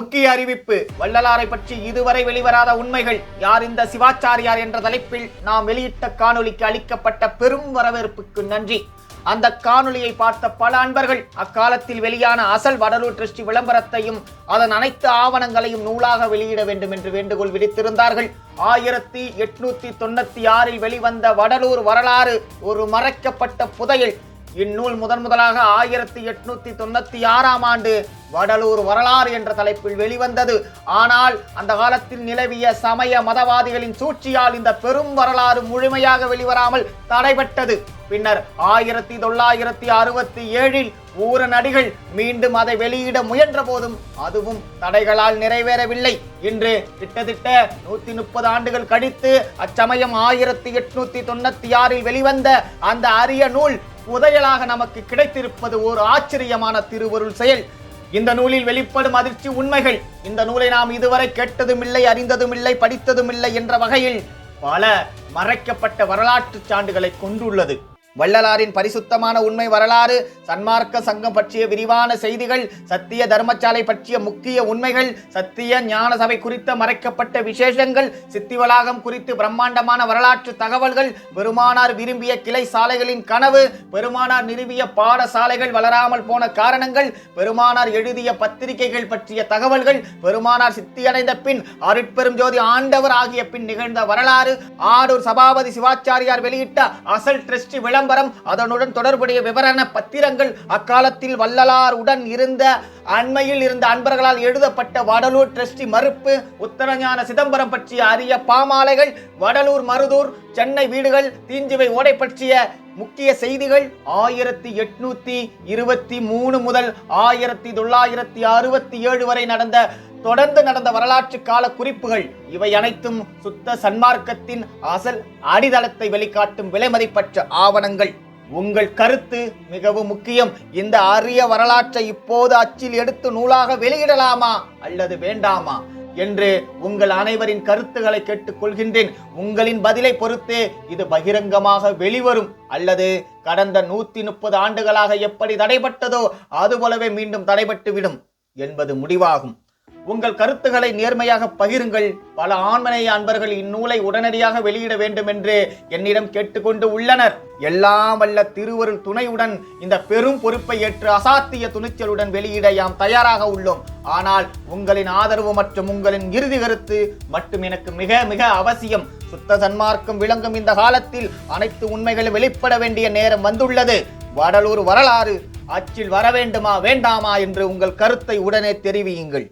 முக்கிய அறிவிப்பு. வள்ளலாரை பற்றி இதுவரை வெளிவராத உண்மைகள் யார் இந்த சிவாச்சாரியார் என்ற தலைப்பில் நாம் வெளியிட்ட காணொலிக்கு அளிக்கப்பட்ட பெரும் வரவேற்புக்கு நன்றி. அந்த காணொலியை பார்த்த பல அன்பர்கள் அக்காலத்தில் வெளியான அசல் வடலூர் டிரஸ்டி விளம்பரத்தையும் அதன் அனைத்து ஆவணங்களையும் நூலாக வெளியிட வேண்டும் என்று வேண்டுகோள் விடுத்திருந்தார்கள். ஆயிரத்தி எட்நூத்தி தொண்ணூத்தி ஆறில் வெளிவந்த வடலூர் வரலாறு ஒரு மறைக்கப்பட்ட புதையல். இந்நூல் முதன் முதலாக ஆயிரத்தி எட்நூத்தி தொண்ணூத்தி ஆறாம் ஆண்டு வடலூர் வரலாறு என்ற தலைப்பில் வெளிவந்தது. ஆனால் அந்த காலத்தில் நிலவிய சமய மதவாதிகளின் சூழ்ச்சியால் இந்த பெரும் வரலாறு முழுமையாக வெளிவராமல் தடைபட்டது. பின்னர் ஆயிரத்தி தொள்ளாயிரத்தி அறுபத்தி ஏழில் ஊர நடிகள் மீண்டும் அதை வெளியிட முயன்ற போதும் அதுவும் தடைகளால் நிறைவேறவில்லை. இன்று கிட்டத்தட்ட நூத்தி முப்பது ஆண்டுகள் கழித்து அச்சமயம் ஆயிரத்தி எட்நூத்தி தொண்ணூத்தி ஆறில் வெளிவந்த அந்த அரிய நூல் புதையலாக நமக்கு கிடைத்திருப்பது ஒரு ஆச்சரியமான திருவருள் செயல். இந்த நூலில் வெளிப்படும் அதிர்ச்சி உண்மைகள். இந்த நூலை நாம் இதுவரை கேட்டதும் இல்லை அறிந்ததும் இல்லை படித்ததும் இல்லை என்ற வகையில் பல மறைக்கப்பட்ட வரலாற்று சான்றுகளை கொண்டுள்ளது. வள்ளலாரின் பரிசுத்தமான உண்மை வரலாறு சன்மார்க்க சங்கம் பற்றிய விரிவான செய்திகள் சத்திய தர்மசாலை பற்றிய முக்கிய உண்மைகள் சத்திய ஞான சபை குறித்த மறைக்கப்பட்ட விசேஷங்கள் சித்தி வளாகம் குறித்து பிரம்மாண்டமான வரலாற்று தகவல்கள் பெருமானார் விரும்பிய கிளை சாலைகளின் கனவு பெருமானார் நிறுவிய பாடசாலைகள் வளராமல் போன காரணங்கள் பெருமானார் எழுதிய பத்திரிகைகள் பற்றிய தகவல்கள் பெருமானார் சித்தியடைந்த பின் அருட்பெரும் ஜோதி ஆண்டவர் ஆகிய பின் நிகழ்ந்த வரலாறு ஆடூர் சபாபதி சிவாச்சாரியார் வெளியிட்ட அசல் டிரஸ்டி விளம்பரம் அதனுடன் தொடர்புடைய விவரண பத்திரங்கள் அக்காலத்தில் வள்ளலார் உடன் இருந்த அண்மையில் இருந்த அன்பர்களால் எழுதப்பட்ட வடலூர் டிரஸ்டி மறுப்பு உத்தரஞான சிதம்பரம் பற்றிய அரிய பாமாலைகள் வடலூர் மருதூர் சென்னை வீடுகள் தீஞ்சுவை ஓடை பற்றிய முக்கிய செய்திகள் ஆயிரத்தி எட்நூத்தி இருபத்தி மூணு முதல் ஆயிரத்தி தொள்ளாயிரத்தி அறுபத்தி ஏழு வரை நடந்த தொடர்ந்து நடந்த வரலாற்று கால குறிப்புகள் இவை அனைத்தும் சுத்த சன்மார்க்கத்தின் அசல் அடித்தளத்தை வெளிக்காட்டும் விலைமதிப்பற்ற ஆவணங்கள். உங்கள் கருத்து மிகவும் முக்கியம். இந்த அரிய வரலாற்றை இப்போது அச்சில் எடுத்து நூலாக வெளியிடலாமா அல்லது வேண்டாமா என்று உங்கள் அனைவரின் கருத்துக்களை கேட்டுக்கொள்கின்றேன் உங்களின் பதிலை பொறுத்தே இது பகிரங்கமாக வெளிவரும். அல்லது கடந்த நூத்தி முப்பது ஆண்டுகளாக எப்படி தடைபட்டதோ அதுபோலவே மீண்டும் தடைபட்டுவிடும் என்பது முடிவாகும். உங்கள் கருத்துக்களை நேர்மையாக பகிருங்கள். பல ஆண்மனை அன்பர்கள் இந்நூலை உடனடியாக வெளியிட வேண்டும் என்று என்னிடம் கேட்டுக்கொண்டு உள்ளனர். எல்லாம் வல்ல திருவருள் துணையுடன் இந்த பெரும் பொறுப்பை ஏற்று அசாத்திய துணிச்சலுடன் வெளியிட யாம் தயாராக உள்ளோம். ஆனால் உங்களின் ஆதரவு மற்றும் உங்களின் இறுதி கருத்து மட்டும் எனக்கு மிக மிக அவசியம். சுத்த சன்மார்க்கம் விளங்கும் இந்த காலத்தில் அனைத்து உண்மைகளும் வெளிப்பட வேண்டிய நேரம் வந்துள்ளது. வடலூர் வரலாறு அச்சில் வர வேண்டுமா வேண்டாமா என்று உங்கள் கருத்தை உடனே தெரிவியுங்கள்.